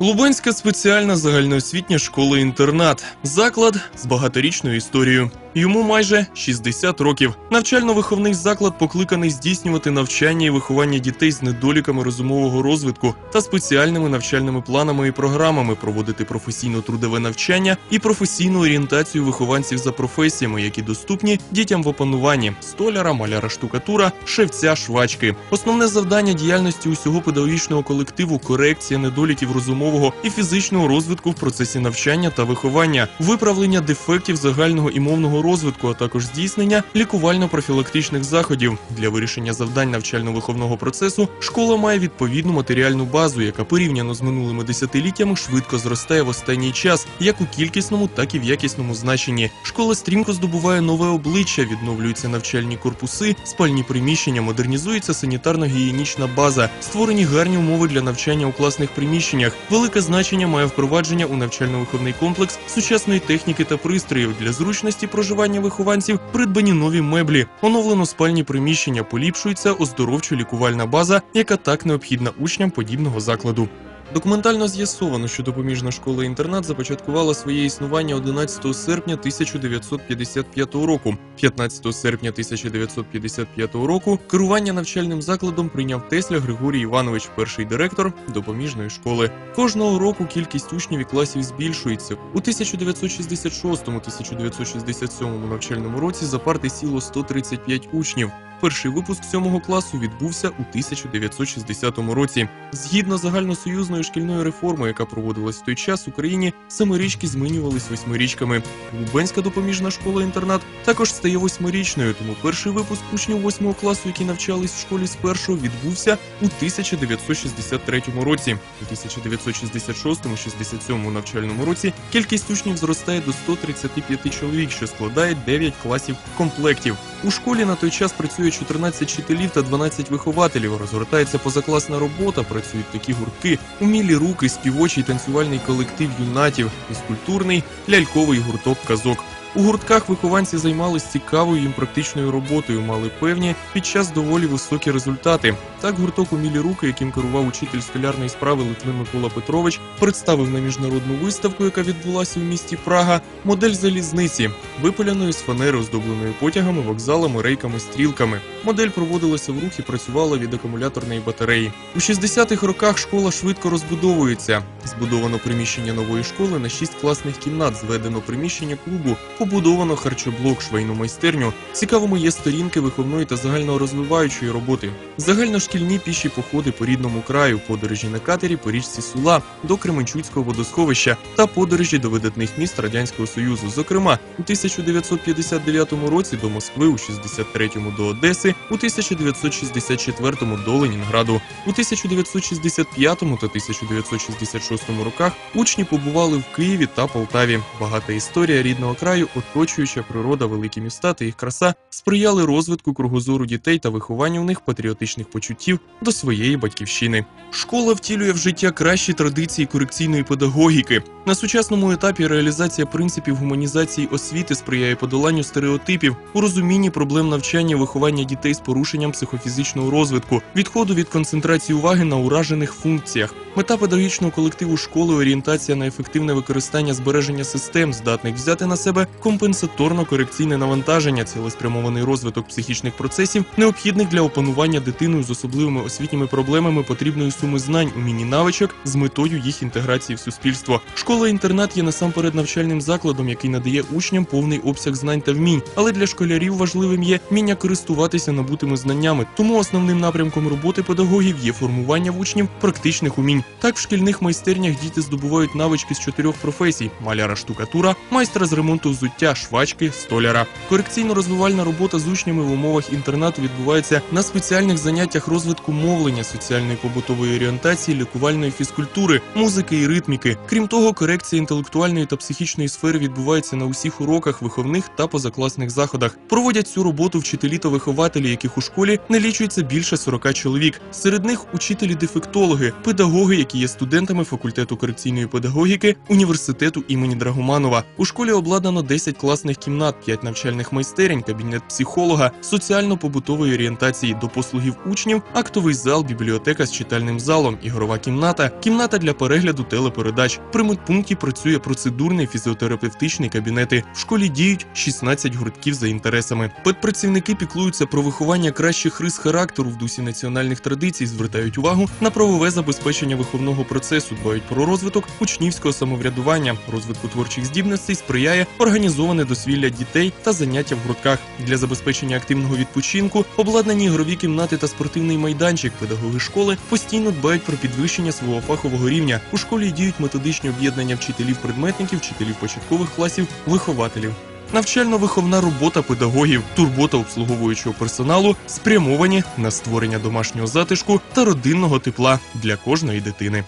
Лубенська спеціальна загальноосвітня школа-інтернат. Заклад з багаторічною історією. Йому майже 60 років. Навчально-виховний заклад покликаний здійснювати навчання і виховання дітей з недоліками розумового розвитку та спеціальними навчальними планами і програмами, проводити професійно-трудове навчання і професійну орієнтацію вихованців за професіями, які доступні дітям в опануванні столяра, маляра штукатура, шевця, швачки. Основне завдання діяльності усього педагогічного колективу корекція недоліків розумового і фізичного розвитку в процесі навчання та виховання, виправлення дефектів загального і мовного розвитку, а також здійснення лікувально-профілактичних заходів для вирішення завдань навчально-виховного процесу. Школа має відповідну матеріальну базу, яка порівняно з минулими десятиліттями швидко зростає в останній час, як у кількісному, так і в якісному значенні. Школа стрімко здобуває нове обличчя, відновлюються навчальні корпуси, спальні приміщення, модернізується санітарно-гігієнічна база, створені гарні умови для навчання у класних приміщеннях. Велике значення має впровадження у навчально-виховний комплекс сучасної техніки та пристроїв для зручності проживання вихованців, придбані нові меблі, оновлено спальні приміщення, поліпшується оздоровчо-лікувальна база, яка так необхідна учням подібного закладу. Документально з'ясовано, що допоміжна школа-інтернат започаткувала своє існування 11 серпня 1955 року. 15 серпня 1955 року керування навчальним закладом прийняв Тесля Григорій Іванович, перший директор допоміжної школи. Кожного року кількість учнів і класів збільшується. У 1966-1967 навчальному році за парти сіло 135 учнів. Перший випуск сьомого класу відбувся у 1960 році. Згідно загальносоюзної шкільної реформи, яка проводилась в той час в Україні, семирічки змінювались восьмирічками. Лубенська допоміжна школа-інтернат також стає восьмирічною, тому перший випуск учнів восьмого класу, які навчались в школі спершу, відбувся у 1963 році. У 1966-67 навчальному році кількість учнів зростає до 135 чоловік, що складає 9 класів комплектів. У школі на той час працює 14 вчителів та 12 вихователів. Розгортається позакласна робота, працюють такі гуртки, умілі руки, співочий танцювальний колектив юнатів, фізкультурний ляльковий гурток казок. У гуртках вихованці займались цікавою їм практичною роботою, мали певні під час доволі високі результати. Так, гурток умілі руки, яким керував учитель столярної справи Литвин Микола Петрович, представив на міжнародну виставку, яка відбулася у місті Прага, модель залізниці, випиляної з фанери, оздобленої потягами, вокзалами, рейками, стрілками. Модель проводилася в рух і працювала від акумуляторної батареї. У 60-х роках школа швидко розбудовується. Збудовано приміщення нової школи на 6 класних кімнат, зведено приміщення клубу, побудовано харчоблок, швейну майстерню. Цікавими є сторінки виховної та загальнорозвиваючої роботи. Загальношкільні піші походи по рідному краю, подорожі на катері по річці Сула до Кременчуцького водосховища та подорожі до видатних міст Радянського Союзу. Зокрема, у 1959 році до Москви, у 63-му до Одеси, у 1964-му до Ленінграду. У 1965 та 1966 роках учні побували в Києві та Полтаві. Багата історія рідного краю, оточуюча природа, великі міста та їх краса сприяли розвитку кругозору дітей та вихованню в них патріотичних почуттів до своєї батьківщини. Школа втілює в життя кращі традиції корекційної педагогіки. На сучасному етапі реалізація принципів гуманізації освіти сприяє подоланню стереотипів, у розумінні проблем навчання виховання дітей з порушенням психофізичного розвитку, відходу від концентрації уваги на уражених функціях. Мета педагогічного колективу школи орієнтація на ефективне використання збереження систем, здатних взяти на себе компенсаторно-корекційне навантаження, цілеспрямований розвиток психічних процесів, необхідних для опанування дитиною з особливими освітніми проблемами потрібної суми знань, умінь і навичок з метою їх інтеграції в суспільство. Школа-інтернат є насамперед навчальним закладом, який надає учням повний обсяг знань та вмінь, але для школярів важливим є вміння користуватися набутими знаннями. Тому основним напрямком роботи педагогів є формування в учнів практичних умінь. Так в шкільних майстернях діти здобувають навички з чотирьох професій: маляра штукатура, майстра з ремонту взуття, швачки, столяра. Корекційно-розвивальна робота з учнями в умовах інтернату відбувається на спеціальних заняттях розвитку мовлення, соціальної побутової орієнтації, лікувальної фізкультури, музики і ритміки. Крім того, корекція інтелектуальної та психічної сфери відбувається на усіх уроках, виховних та позакласних заходах. Проводять цю роботу вчителі та вихователі, яких у школі налічується більше 40 чоловік. Серед них учителі-дефектологи, педагоги, які є студентами факультету корекційної педагогіки університету імені Драгоманова. У школі обладнано 10 10 класних кімнат, 5 навчальних майстерень, кабінет психолога, соціально-побутової орієнтації до послугів учнів, актовий зал, бібліотека з читальним залом, ігрова кімната, кімната для перегляду телепередач. При медпункті працює процедурний фізіотерапевтичний кабінети. В школі діють 16 гуртків за інтересами. Педпрацівники піклуються про виховання кращих рис характеру в дусі національних традицій, звертають увагу на правове забезпечення виховного процесу, дбають про розвиток учнівського самоврядування, розвитку творчих здібностей сприяє організоване дозвілля дітей та заняття в гуртках для забезпечення активного відпочинку, обладнані ігрові кімнати та спортивний майданчик. Педагоги школи постійно дбають про підвищення свого фахового рівня. У школі діють методичні об'єднання вчителів-предметників, вчителів початкових класів, вихователів. Навчально-виховна робота педагогів, турбота обслуговуючого персоналу спрямовані на створення домашнього затишку та родинного тепла для кожної дитини.